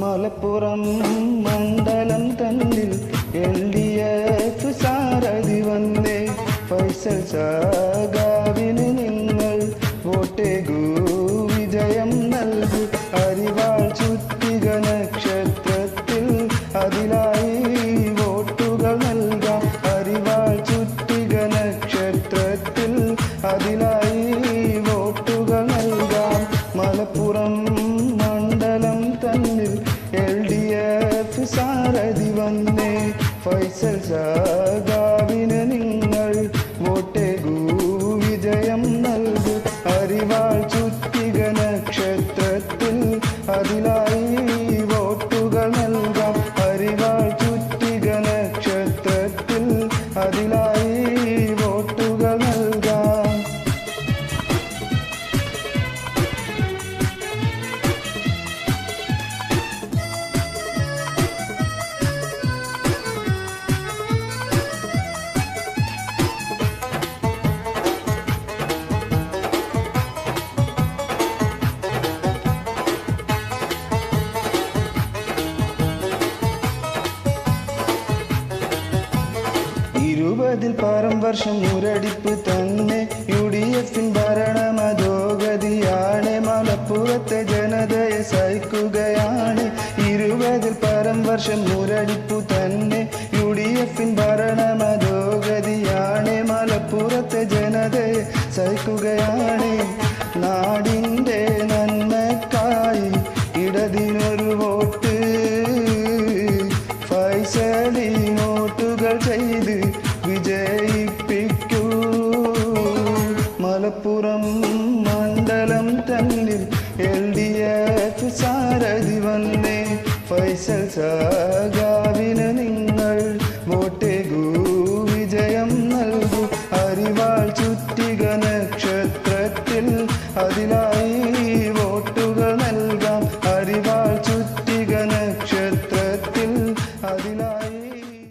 മലപ്പുറം മണ്ഡലം തന്നിൽ L D F സാരഥി വന്നേ. ഫൈസൽ സാഗാവിന് ഫൈസൽ സാഗാവിന് നിങ്ങൾ വോട്ടേകൂ വിജയം നൽകു. അറിവാൾ ചുറ്റിക നക്ഷത്രത്തിൽ അതിലായി വോട്ടുകൾ നൽകാം. അറിവാൾ ചുറ്റിക നക്ഷത്രത്തിൽ അതിലായി ഇരുപതിൽ പരം വർഷം മുരടിപ്പ് തന്നെ യു ഡി എഫിൻ ഭരണം അധോഗതിയാണ് മലപ്പുറത്തെ ജനതയെ സഹിക്കുകയാണ്. ഇരുപതിൽ പരം വർഷം മുരടിപ്പു തന്നെ യു ഡി എഫിൻ ഭരണം അധോഗതിയാണ് മലപ്പുറത്തെ ജനതയെ സഹിക്കുകയാണ്. നാടിന്റെ നന്മക്കായി ഇടതിനൊരു വോട്ട്. ഫൈസലി നോട്ടുകൾ ചെയ്ത് മലപ്പുറം മണ്ഡലം തന്നിൽ എൽ ഡി എഫ് സാരഥി വന്നേ. ഫൈസൽ സാഗാവിന് നിങ്ങൾ